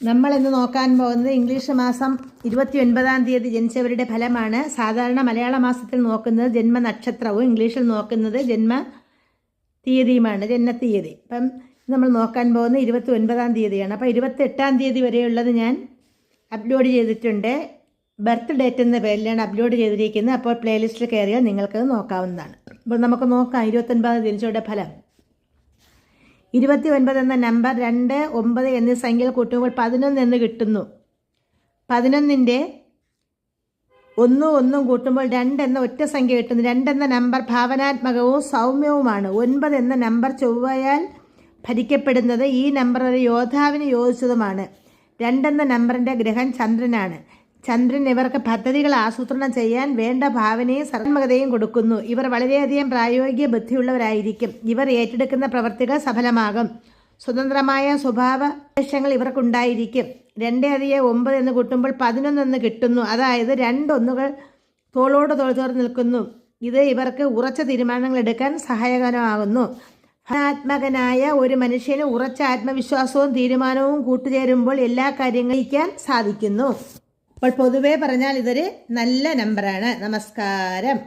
നമ്മൾ ഇന്ന് നോക്കാൻ പോകുന്നത് ഇംഗ്ലീഷ് മാസം ഇരുപത്തി ഒൻപതാം തീയതി ജനിച്ചവരുടെ ഫലമാണ്. സാധാരണ മലയാള മാസത്തിൽ നോക്കുന്നത് ജന്മ നക്ഷത്രവും ഇംഗ്ലീഷിൽ നോക്കുന്നത് ജന്മ തീയതിയുമാണ് ജന്മത്തീയതി അപ്പം നമ്മൾ നോക്കാൻ പോകുന്നത് ഇരുപത്തി ഒൻപതാം തീയതിയാണ്. അപ്പോൾ ഇരുപത്തി എട്ടാം തീയതി വരെയുള്ളത് ഞാൻ അപ്ലോഡ് ചെയ്തിട്ടുണ്ട്. ബർത്ത് ഡേറ്റ് എന്ന പേരിലാണ് അപ്ലോഡ് ചെയ്തിരിക്കുന്നത്. അപ്പോൾ പ്ലേലിസ്റ്റിൽ കയറിയാൽ നിങ്ങൾക്കത് നോക്കാവുന്നതാണ്. അപ്പോൾ നമുക്ക് നോക്കാം ഇരുപത്തൊൻപതാം ജനിച്ചവരുടെ ഫലം. ഇരുപത്തി ഒൻപത് എന്ന നമ്പർ രണ്ട് ഒമ്പത് എന്നീ സംഖ്യകൾ കൂട്ടുമ്പോൾ പതിനൊന്ന് എന്ന് കിട്ടുന്നു. പതിനൊന്നിന്റെ ഒന്നും ഒന്നും കൂട്ടുമ്പോൾ രണ്ട് എന്ന ഒറ്റ സംഖ്യ കിട്ടുന്നു. രണ്ടെന്ന നമ്പർ ഭാവനാത്മകവും സൗമ്യവുമാണ്. ഒൻപത് എന്ന നമ്പർ ചൊവ്വയാൽ ഭരിക്കപ്പെടുന്നത് ഈ നമ്പർ ഒരു യോദ്ധാവിന് യോജിച്ചതുമാണ്. രണ്ടെന്ന നമ്പറിന്റെ ഗ്രഹം ചന്ദ്രനാണ്. ചന്ദ്രൻ ഇവർക്ക് പദ്ധതികൾ ആസൂത്രണം ചെയ്യാൻ വേണ്ട ഭാവനയും സർമ്മകതയും കൊടുക്കുന്നു. ഇവർ വളരെയധികം പ്രായോഗിക ബുദ്ധിയുള്ളവരായിരിക്കും. ഇവർ ഏറ്റെടുക്കുന്ന പ്രവർത്തികൾ സഫലമാകും. സ്വതന്ത്രമായ സ്വഭാവ ലക്ഷ്യങ്ങൾ ഇവർക്കുണ്ടായിരിക്കും. രണ്ട് അധികം ഒമ്പത് എന്ന് കൂട്ടുമ്പോൾ പതിനൊന്ന് എന്ന് കിട്ടുന്നു. അതായത് രണ്ടൊന്നുകൾ തോളോട് തോൾ ചേർന്ന് നിൽക്കുന്നു. ഇത് ഇവർക്ക് ഉറച്ച തീരുമാനങ്ങൾ എടുക്കാൻ സഹായകരമാകുന്നു. ഫലാത്മകനായ ഒരു മനുഷ്യന് ഉറച്ച ആത്മവിശ്വാസവും തീരുമാനവും കൂട്ടുചേരുമ്പോൾ എല്ലാ കാര്യങ്ങളും സാധിക്കുന്നു. അപ്പോൾ പൊതുവേ പറഞ്ഞാൽ ഇതൊരു നല്ല നമ്പറാണ് നമസ്കാരം.